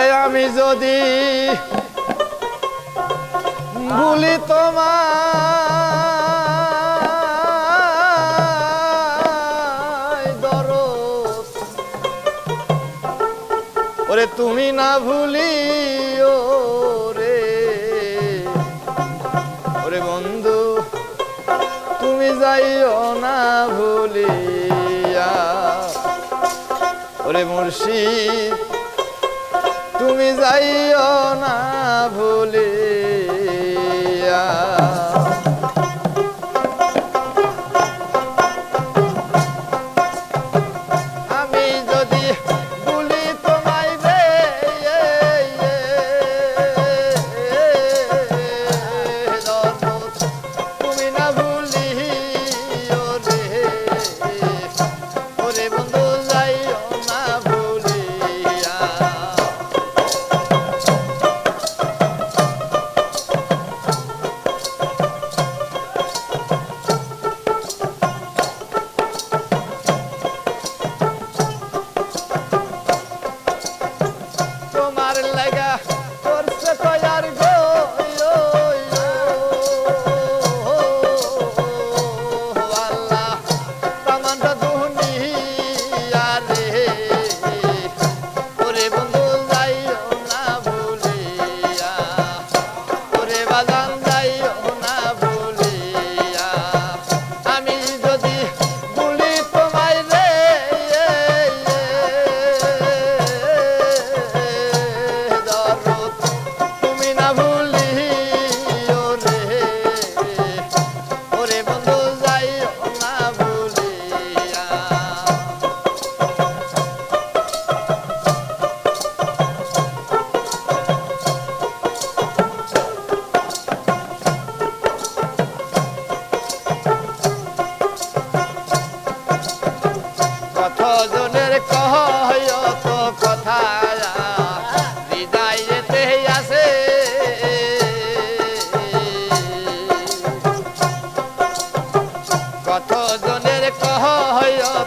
ওরে আমি যদি ভুলি তোমার দরো ওরে তুমি না ভুলি রে। ওরে বন্ধু, তুমি যাইও না ভুলিয়া। ওরে মুর্শিদ তুমি যাইও না।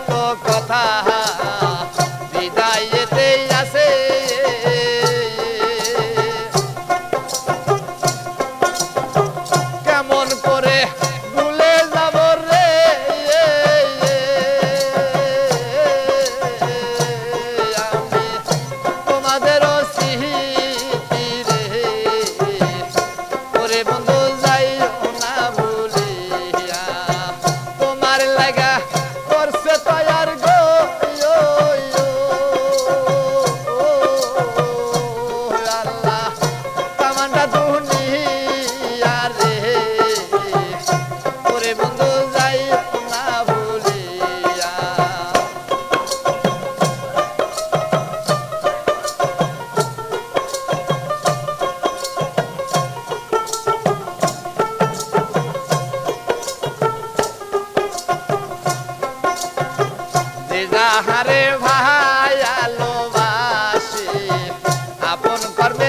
ka ka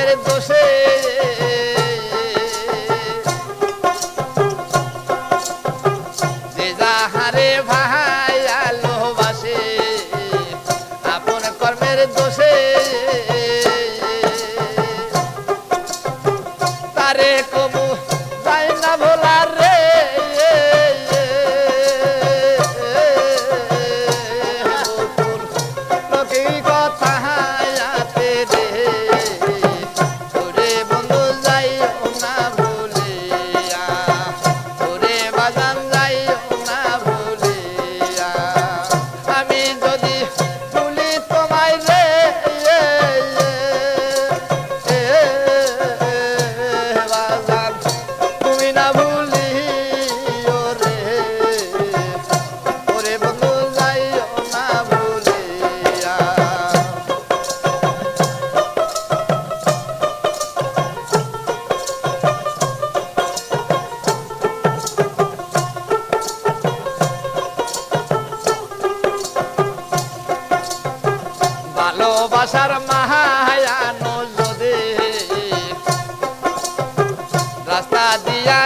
মনের দোষে। যে যাহারে ভাই আলোবাসে আপন কর্মের দোষে। दिया